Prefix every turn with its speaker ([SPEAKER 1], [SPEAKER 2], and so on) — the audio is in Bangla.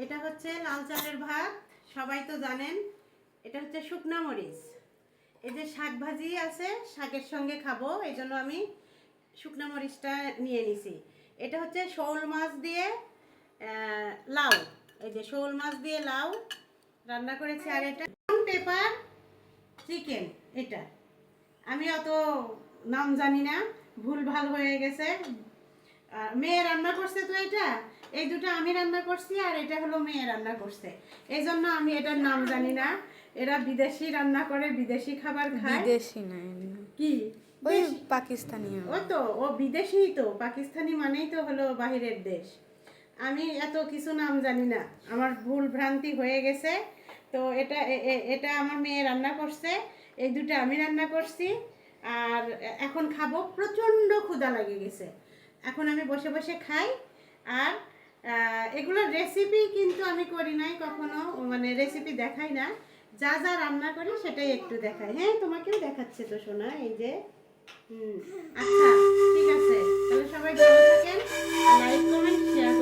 [SPEAKER 1] হচ্ছে লাল চালের ভাত, সবাই তো জানেন। এটা হচ্ছে শুকনা মরিচ। এই যে শাক ভাজি আছে, শাকের সঙ্গে খাব, এই জন্য আমি শুকনা মরিচটা নিয়ে নিছি। এটা হচ্ছে শোল মাছ দিয়ে লাউ। এই যে শোল মাছ দিয়ে লাউ রান্না করেছি, আর এটা পেপার চিকেন এটা। আমি অত নাম জানি না, ভুল ভালো হয়ে গেছে। মেয়ে রান্না করছে তো এটা? এই দুটো আমি রান্না করছি আর এটা হলো মেয়ে রান্না করছে। এই জন্য আমি এটার নাম জানি না। এরা বিদেশি রান্না করে বিদেশি খাবার খায়।
[SPEAKER 2] বিদেশি না।
[SPEAKER 1] কি?
[SPEAKER 2] ওই পাকিস্তানি
[SPEAKER 1] ও তো ও বিদেশি তো। পাকিস্তানি মানেই তো হলো বাহিরের দেশ। আমি এত কিছু নাম জানি না। আমার ভুল ভ্রান্তি হয়ে গেছে। তো এটা এটা আমার মেয়ে রান্না করছে। এই দুটো আমি রান্না করছি। আর এখন খাব প্রচণ্ড ক্ষুধা লাগে গেছে। এখন আমি বসে বসে খাই। আর এগুলোর রেসিপি কিন্তু আমি করি নাই কখনো মানে রেসিপি দেখাই না। যা যা রান্না করি সেটাই একটু দেখাই। হ্যাঁ তোমাকেও দেখাচ্ছে তো শোনা এই যে। হুম আচ্ছা ঠিক আছে। তাহলে সবাই ভালো থাকেন লাইক কমেন্ট শেয়ার